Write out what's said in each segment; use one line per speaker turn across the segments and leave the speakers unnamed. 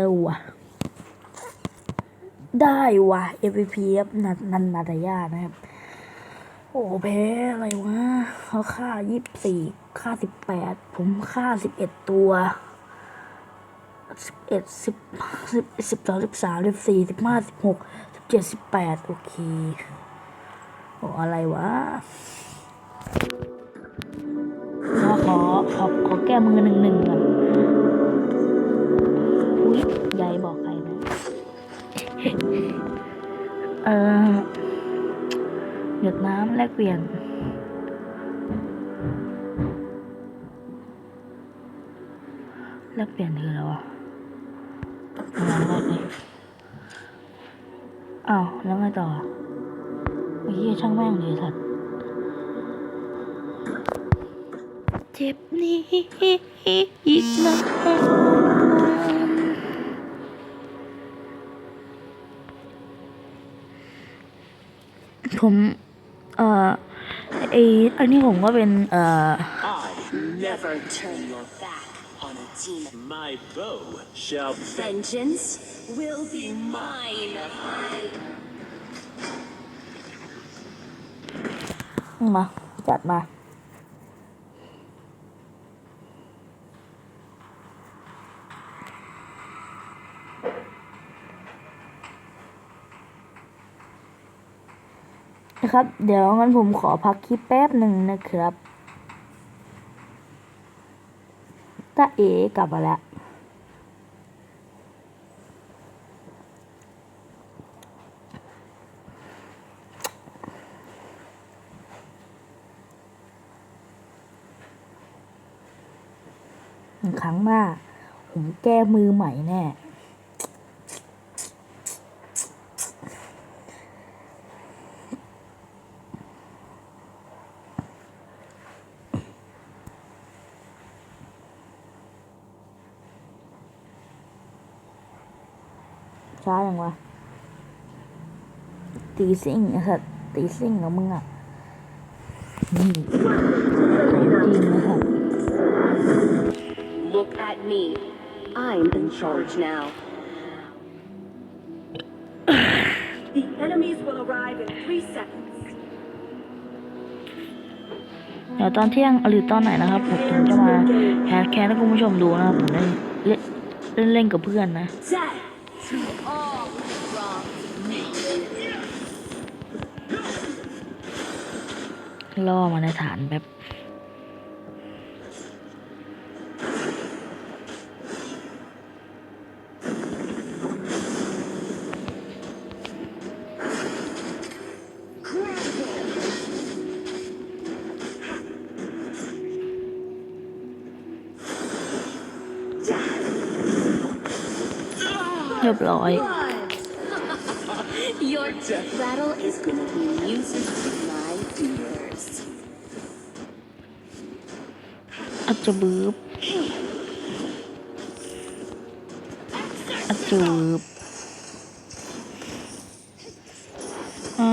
เออว่ะได้ว่ะ MVP ครับนันนันนาตายานะครับ โอ้แพ้อะไรวะเขาฆ่ายี่สิบสี่ฆ่าสิบแปดผมฆ่าสิบเอ็ดตัวสิบเอ็ดสิบสิบสิบสองสิบสามสิบสี่สิบห้าสิบหกสิบเจ็ดสิบแปดโอเคโอ้อะไรวะขอขอขอขอแก้มือหนึ่งหนึ่งก่อน ยยายบอกใครนะ เออหยดน้ำแลกเปลี่ยน แลกเปลี่ยนคืออะไรวะงานแรกเลยอ้าว แล้วไงต่อไอ้เหี้ยช่างแม่งเลยสัตว์เจ็บนี้อีกนา ผมเอ่อไออันนี้ผมก็เป็นเอ่อ
I never turn your back on a demon.
My bow shall
Vengeance will be mine.
มาจัดมา นะครับ เดี๋ยวงั้นผมขอพักคลิปแป๊บหนึ่งนะครับตาเอกลับมาแล้วครั้งหน้าผมแก้มือใหม่แน่ ช้าอย่างวะ ตีซิ่งไอ้สัตว์ตีซิ่งกับมึงอะ นี่ของจริงนะครับ
Look at me. I'm in charge now.
The enemies will arrive in three seconds.
เดี๋ยวตอนเที่ยงหรือตอนไหนนะครับ ผมถึงจะมาแคสแคสให้คุณผู้ชมดูนะครับ ผมได้เล่นเล่นเล่นกับเพื่อนนะ
Death!
To all who wrong me.
ล่อมาในฐานแบบ เรียบร้อย
Your death rattle is gonna be music to my ears.
อัจจะบืบอัจจูบอ่า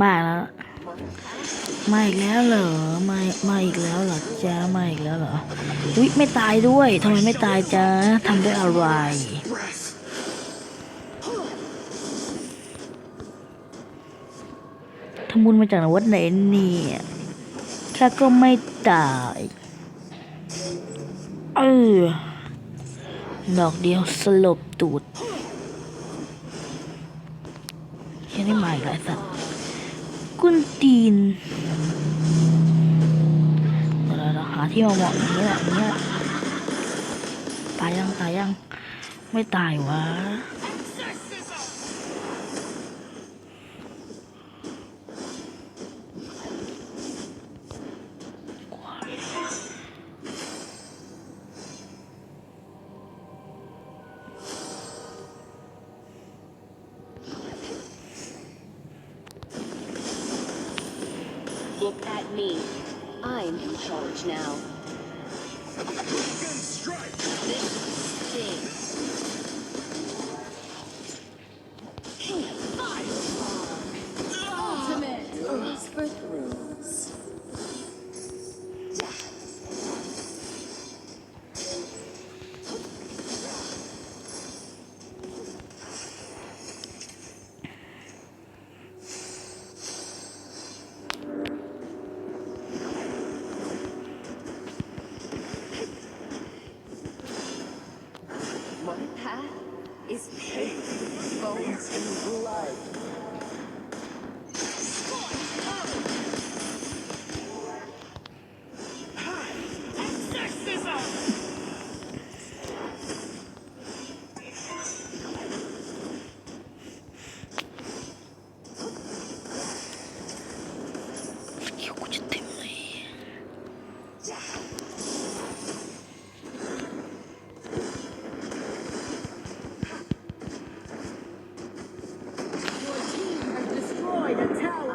มาแล้ว มาอีกแล้วเหรอมามาอีกแล้วเหรอจ๊ะมาอีกแล้วเหรออุ๊ยไม่ตายด้วยทำไมไม่ตายจ๊ะทำด้วยอะไรทำบุญมาจากวัดไหนเนี่ยข้าก็ไม่ตายเออดอกเดียวสลบตูดแค่นี้มาอีกแล้วสัตว์ กุนตีนเดี๋ยวเราหาที่มาเหมาะอย่างนี้แหละอย่างนี้แหละตายยังตายยังไม่ตายวะ
I'm in charge now. This stings. path is paved with bones and blood. the
tower.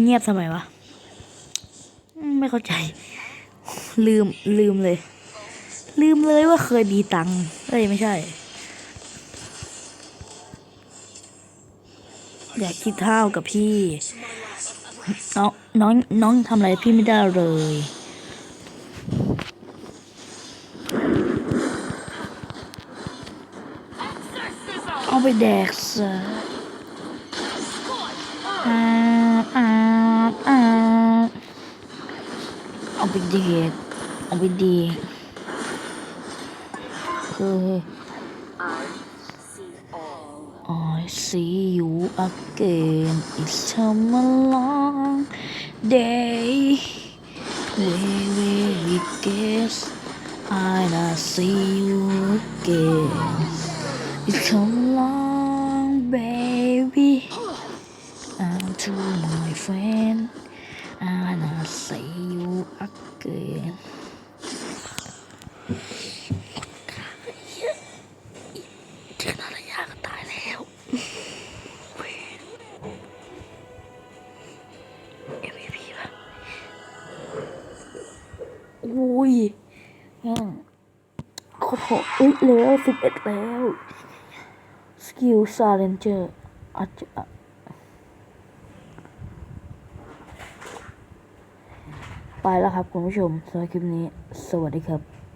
เงียบทำไมวะ ไม่เข้าใจ ลืมลืมเลย ลืมเลยว่าเคยมีตังค์เอ้ย ไม่ใช่ อยากคิดเท่ากับพี่ น้องน้องน้องทำอะไรพี่ไม่ได้เลยเอาไปแดกซะ อ่าอ่าอ่าเอาไปแดกเอาไปแดกคือ
I see
I see
all.
you again it's come a long day where we guess I not see you again it's come along to my friend I not see you again เจอนาฬิกาก็ตายแล้ว MVP ป่ะอุ้ยโคตรโหดอุ้วสิบเอ็ดแล้ว สกิลซาเลนเจอร์อาจจะ ไปแล้วครับคุณผู้ชมสำหรับคลิปนี้ สวัสดีครับ